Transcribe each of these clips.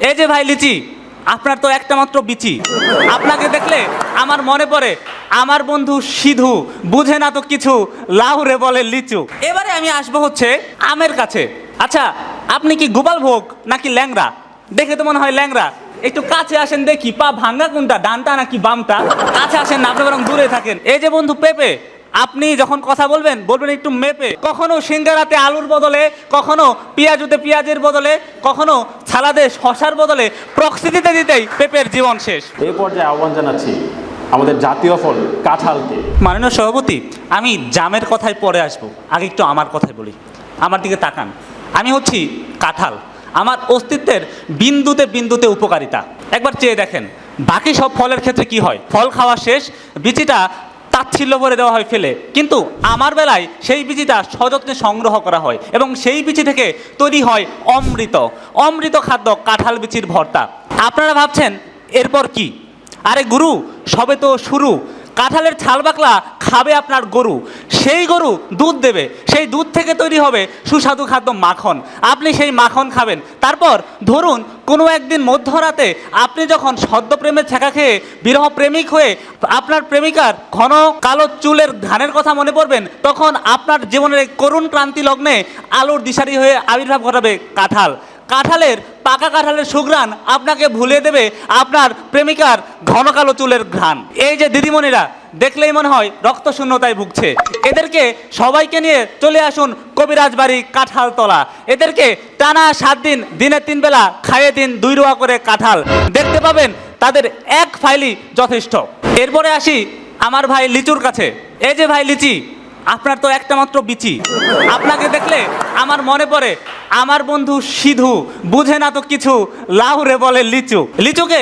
এই যে ভাই লিচি, আপনার তো একটা মাত্র বিচি। আপনাকে দেখলে আমার মনে পড়ে, আমার বন্ধু সিধু, বুঝে না তো কিছু, লাউরে বলে লিচু। এবারে আমি আসব হচ্ছে আমের কাছে। আচ্ছা আপনি কি গোপাল ভোগ নাকি ল্যাংরা দেখে তো মনে হয় ল্যাংরা একটু কাছে আসেন দেখি, পা ভাঙ্গা কোনটা, ডানটা নাকি বামটা? কাছে আসেন না, আপনি বরং দূরে থাকেন। এই যে বন্ধু পেপে, আপনি যখন কথা বলবেন বলবেন একটু মেপে। কখনো সিঙ্গারাতে আলুর বদলে, কখনো পেঁয়াজুতে পেঁয়াজের বদলে, কখনো সালাদে শশার বদলে প্রক্সি দিতে দিতেই পেঁপের জীবন শেষ। এই পর্যায়ে আহ্বান জানাচ্ছি আমাদের জাতীয় ফল কাঁঠালকে। মাননীয় সভাপতি আমি জামের কথায় পরে আসব। আগে একটু আমার কথাই বলি। আমার দিকে তাকান। আমি হচ্ছি কাঁঠাল। আমার অস্তিত্বের বিন্দুতে বিন্দুতে উপকারিতা। একবার চেয়ে দেখেন বাকি সব ফলের ক্ষেত্রে কি হয়? ফল খাওয়া শেষ বিচিটা তাচ্ছিল্য করে দেওয়া হয় ফেলে। কিন্তু আমার বেলায় সেই বিচিটা সযত্নে সংগ্রহ করা হয় এবং সেই বিচি থেকে তৈরি হয় অমৃত। অমৃত খাদ্য কাঁঠাল বিচির ভর্তা। আপনারা ভাবছেন, এরপর কি? আরে গুরু, সবে তো শুরু। কাঁঠালের ছাল বাকলা খাবে আপনার গরু। সেই গরু দুধ দেবে। সেই দুধ থেকে তৈরি হবে সুস্বাদু খাদ্য মাখন। আপনি সেই মাখন খাবেন। তারপর ধরুন কোনো একদিন মধ্যরাতে আপনি যখন সদ্য প্রেমের ছেঁকা খেয়ে বিরহ প্রেমিক হয়ে আপনার প্রেমিকার ঘন কালো চুলের ধানের কথা মনে পড়বেন, তখন আপনার জীবনের করুণ ক্রান্তি লগ্নে আলোর দিশারি হয়ে আবির্ভাব ঘটাবে কাঁঠাল। কাঁঠালের, পাকা কাঁঠালের সুঘ্রাণ আপনাকে ভুলে দেবে আপনার প্রেমিকার ঘন কালো চুলের ঘ্রাণ। এই যে দিদিমণিরা, দেখলেই মনে হয় রক্ত শূন্যতায় ভুগছে। এদেরকে সবাইকে নিয়ে চলে আসুন কবিরাজ বাড়ি কাঁঠাল তলা এদেরকে টানা সাত দিন দিনে তিন বেলা, খাইয়ে দিন দুই রোয়া করে কাঁঠাল। দেখতে পাবেন তাদের এক ফাইলই যথেষ্ট। এরপরে আসি আমার ভাই লিচুর কাছে। এই যে ভাই লিচি আপনার তো একটা মাত্র বিচি। আপনাকে দেখলে আমার মনে পড়ে, আমার বন্ধু সিধু, বুঝে না তো কিছু লাউরে বলে লিচু। লিচুকে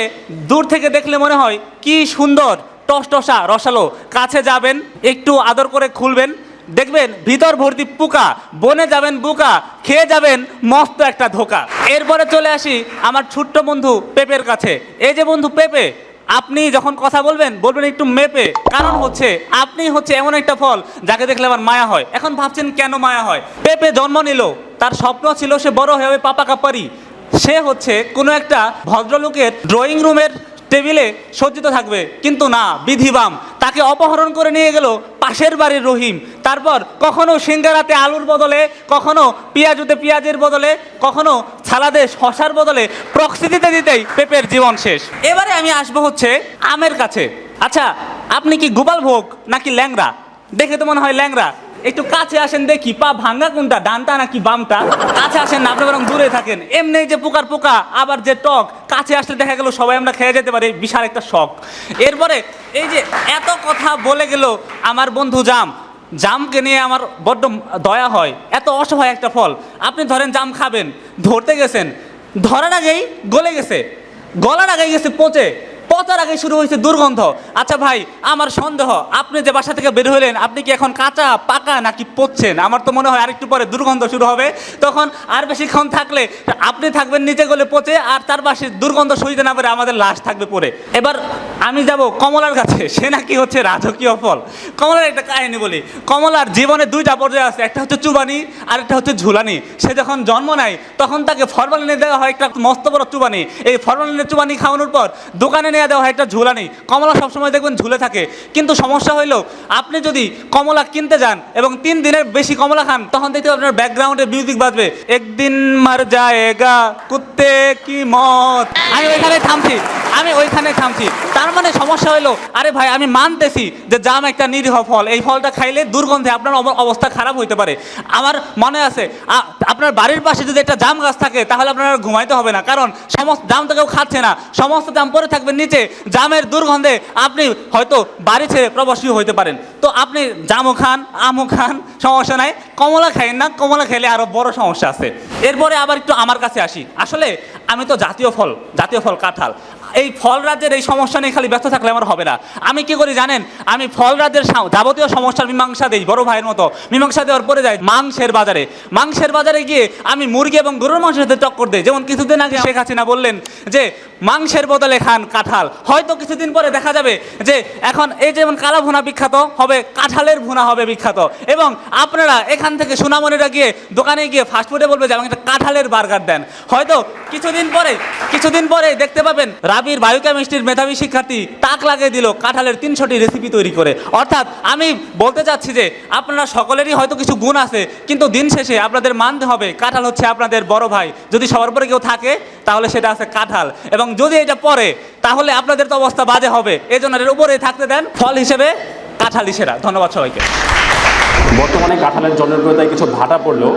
দূর থেকে দেখলে মনে হয়, কি সুন্দর টসটসা রসালো, কাছে যাবেন, একটু আদর করে খুলবেন, দেখবেন ভিতর ভর্তি পোকা, বনে যাবেন বুকা, খেয়ে যাবেন মস্ত একটা ধোকা। এরপরে চলে আসি আমার ছোট্ট বন্ধু পেপের কাছে। এই যে বন্ধু পেপে আপনি যখন কথা বলবেন বলবেন একটু মেপে। কারণ হচ্ছে, আপনি হচ্ছে এমন একটা ফল যাকে দেখলে আমার মায়া হয়। এখন ভাবছেন কেন মায়া হয়? পেপে জন্ম নিল, তার স্বপ্ন ছিল সে বড় হয়ে হবে পাপা কাপারি সে হচ্ছে কোনো একটা ভদ্রলোকের ড্রয়িং রুমের টেবিলে সজ্জিত থাকবে। কিন্তু না, বিধিবাম, তাকে অপহরণ করে নিয়ে গেল পাশের বাড়ির রহিম। তারপর কখনো সিঙ্গারাতে আলুর বদলে, কখনো পেঁয়াজুতে পেঁয়াজের বদলে, কখনো সালাদে শশার বদলে প্রক্সি দিতে দিতেই পেঁপের জীবন শেষ। এবারে আমি আসব হচ্ছে আমের কাছে। আচ্ছা আপনি কি গোপাল ভোগ নাকি ল্যাংরা দেখে তো মনে হয় ল্যাংরা একটু কাছে আসেন দেখি, পা ভাঙ্গা কোনটা, ডানটা নাকি বামটা? কাছে আসেন না, আপনি বরং দূরে থাকেন। এমনি যে পোকার পোকা, আবার যে টক, কাছে আসলে দেখা গেল সবাই আমরা খেয়ে যেতে পারি, বিশাল একটা শখ। এরপরে এই যে এত কথা বলে গেল আমার বন্ধু জাম জামকে নিয়ে আমার বড্ড দয়া হয়, এত অসহায় একটা ফল। আপনি ধরেন জাম খাবেন, ধরতে গেছেন, ধরার আগেই গলে গেছে, গলার আগেই গেছে পচে। পচার আগে শুরু হয়েছে দুর্গন্ধ। আচ্ছা ভাই, আমার সন্দেহ, আপনি যে বাসা থেকে বের হলেন আপনি কি এখন কাঁচা, পাকা নাকি পচছেন? আমার তো মনে হয় আরেকটু পরে দুর্গন্ধ শুরু হবে। তখন আর বেশিক্ষণ থাকলে আপনি থাকবেন নিচে গলে পচে, আর তার পাশে দুর্গন্ধ সইতে না পারে আমাদের লাশ থাকবে পরে এবার আমি যাব কমলার কাছে, সে নাকি হচ্ছে রাজকীয় ফল। কমলার একটা কাহিনী বলি, কমলার জীবনে দুইটা পর্যায়ে আছে, একটা হচ্ছে চুবানি, আর একটা হচ্ছে ঝুলানি। সে যখন জন্ম নেয়, তখন তাকে ফরমালিনে দেওয়া হয় একটা মস্ত বড় চুবানি। এই ফরমালিনের চুবানি খাওয়ানোর পর দোকানে নিয়ে দেওয়া হয়, একটা ঝুলানি কমলা সবসময় দেখবেন ঝুলে থাকে। কিন্তু সমস্যা হইল, আপনি যদি কমলা কিনতে যান এবং তিন দিনের বেশি কমলা খান, তখন দেখতে আপনার ব্যাকগ্রাউন্ডে মিউজিক বাজবে। একদিন মার জায়গা কুত্তে কি মত আমি ওইখানে থামছি। আমি ওইখানে থামছি। তার মানে সমস্যা হইল, আরে ভাই, আমি মানতেছি যে জাম একটা নিরীহ ফল। এই ফলটা খাইলে দুর্গন্ধে আপনার অবস্থা খারাপ হইতে পারে। আমার মনে আছে আপনার বাড়ির পাশে যদি একটা জাম গাছ থাকে, তাহলে আপনার ঘুমাইতে হবে না। কারণ সমস্ত জাম তো কেউ খাচ্ছে না। সমস্ত জাম পরে থাকবে নিচে। জামের দুর্গন্ধে আপনি হয়তো বাড়ি ছেড়ে প্রবাসী হইতে পারেন। তো আপনি জামও খান, আমও খান, সমস্যা নাই। কমলা খাইন না, কমলা খেলে আরও বড় সমস্যা আছে। এরপরে আবার একটু আমার কাছে আসি। আসলে আমি তো জাতীয় ফল জাতীয় ফল কাঁঠাল। এই ফল রাজ্যের এই সমস্যা নিয়ে খালি ব্যস্ত থাকলে আমার হবে না। আমি কি করি জানেন? আমি ফল রাজ্যের যাবতীয় সমস্যার মীমাংসা দিই, বড় ভাইয়ের মতো। মীমাংসা দেওয়ার পরে যাই মাংসের বাজারে। মাংসের বাজারে গিয়ে আমি মুরগি এবং গরুর মাংসের সাথে টক্কর দিই। যেমন কিছুদিন আগে শেখ হাসিনা বললেন যে, মাংসের বদলে খান কাঁঠাল। হয়তো কিছুদিন পরে দেখা যাবে যে, এখন এই যেমন কালা ভুনা বিখ্যাত, হবে কাঁঠালের ভুনা হবে বিখ্যাত। এবং আপনারা এখান থেকে সুনামনিরা গিয়ে দোকানে গিয়ে ফাস্টফুডে বলবে যে, আমাকে একটা কাঁঠালের বার্গার দেন। হয়তো কিছুদিন পরে কিছুদিন পরে দেখতে পাবেন রাবির বায়োকেমিস্ট্রির মেধাবী শিক্ষার্থী তাক লাগিয়ে দিল কাঁঠালের তিনশোটি রেসিপি তৈরি করে। অর্থাৎ আমি বলতে চাচ্ছি যে, আপনারা সকলেরই হয়তো কিছু গুণ আছে, কিন্তু দিন শেষে আপনাদের মানতে হবে কাঁঠাল হচ্ছে আপনাদের বড় ভাই। যদি সবার পরে কেউ থাকে, তাহলে সেটা আছে কাঁঠাল। এবং যদি এটা পরে তাহলে আপনাদের তো অবস্থা বাজে হবে। এই জন্য এর উপরে থাকতে দেন ফল হিসেবে কাঁঠালি সেরা। ধন্যবাদ সবাইকে। বর্তমানে কাঁঠালের জনপ্রিয়তায় কিছু ভাটা পড়লেও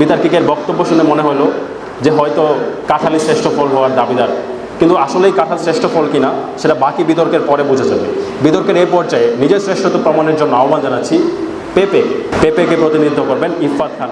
বিতার্কিকের বক্তব্য শুনে মনে হলো যে হয়তো কাঁঠালই শ্রেষ্ঠ ফল হওয়ার দাবিদার। কিন্তু আসলেই কাঁঠাল শ্রেষ্ঠ ফল কিনা, সেটা বাকি বিতর্কের পরে বোঝা যাবে। বিতর্কের এই পর্যায়ে নিজের শ্রেষ্ঠত্ব প্রমাণের জন্য আহ্বান জানাচ্ছি পেপে। পেপেকে প্রতিনিধিত্ব করবেন ইফাত খান